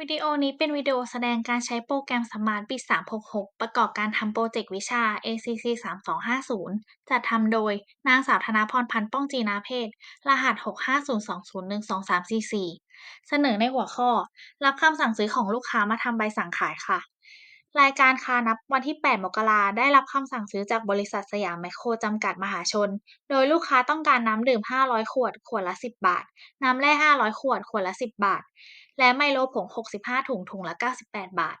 วิดีโอนี้เป็นวิดีโอแสดงการใช้โปรแกรม Smart Bit 366 ประกอบการทำโปรเจกต์วิชา ACC 3250 จัดทำโดย นางสาวธนาพรพันธ์ป้องจีนาเพศ รหัส 650201234เสนอในหัวข้อ รับคำสั่งซื้อของลูกค้ามาทำใบสั่งขายค่ะ รายการค้านับวันที่ 8 มกราได้รับคำสั่งซื้อจากบริษัทสยามแมคโครจำกัดมหาชน โดยลูกค้าต้องการน้ำดื่ม 500 ขวด ขวดละ 10 บาท น้ำแร่ 500 ขวด ขวดละ 10 บาท และไมโลผง 65 ถุง ถุงละ 98 บาท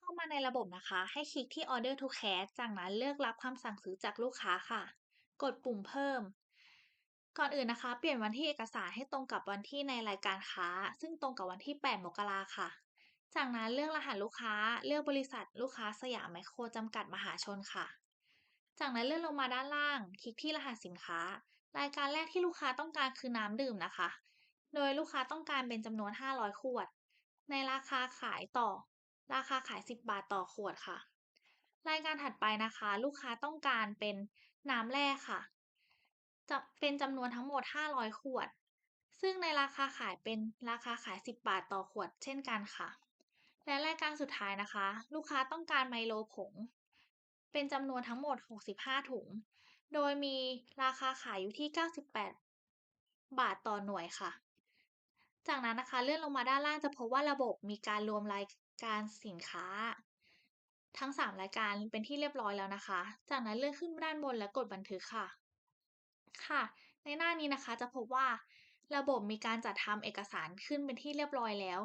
เข้ามาในระบบนะคะ ให้คลิกที่ Order to Cash จากนั้นเลือกรับคำสั่งซื้อจากลูกค้าค่ะ กดปุ่มเพิ่ม ก่อนอื่นนะคะ เปลี่ยนวันที่เอกสารให้ตรงกับวันที่ในรายการค้า ซึ่งตรงกับวันที่ 8 มกราค่ะ จากนั้นเลือกรหัสลูกค้า เลือกบริษัทลูกค้าสยามแมคโครจำกัดมหาชนค่ะ จากนั้นเลื่อนลงมาด้านล่าง คลิกที่รหัสสินค้า รายการแรกที่ลูกค้าต้องการคือน้ำดื่มนะคะ โดยลูกค้าต้องการเป็นจำนวน 500 ขวด ในราคาขายต่อ ราคาขาย 10 บาทต่อขวดค่ะ รายการถัดไปนะคะ ลูกค้าต้องการเป็นน้ำแร่ค่ะ จะเป็นจำนวนทั้งหมด 500 ขวด ซึ่งในราคาขายเป็นราคาขาย 10 บาทต่อขวด เช่นกันค่ะ และรายการสุดท้ายนะคะ ลูกค้าต้องการไมโลผง เป็นจำนวนทั้งหมด 65 ถุง โดยมีราคาขายอยู่ที่ 98 บาทต่อหน่วยค่ะ จากนั้นนะคะเลื่อนลงมาด้านล่างจะพบว่าระบบมีการรวมรายการสินค้า ทั้ง 3 รายการเป็นที่เรียบร้อยแล้วนะคะ จากนั้นเลื่อนขึ้นด้านบนและกดบันทึกค่ะ ค่ะ ในหน้านี้นะคะจะพบว่า ระบบมีการจัดทำเอกสารขึ้นเป็นที่เรียบร้อยแล้ว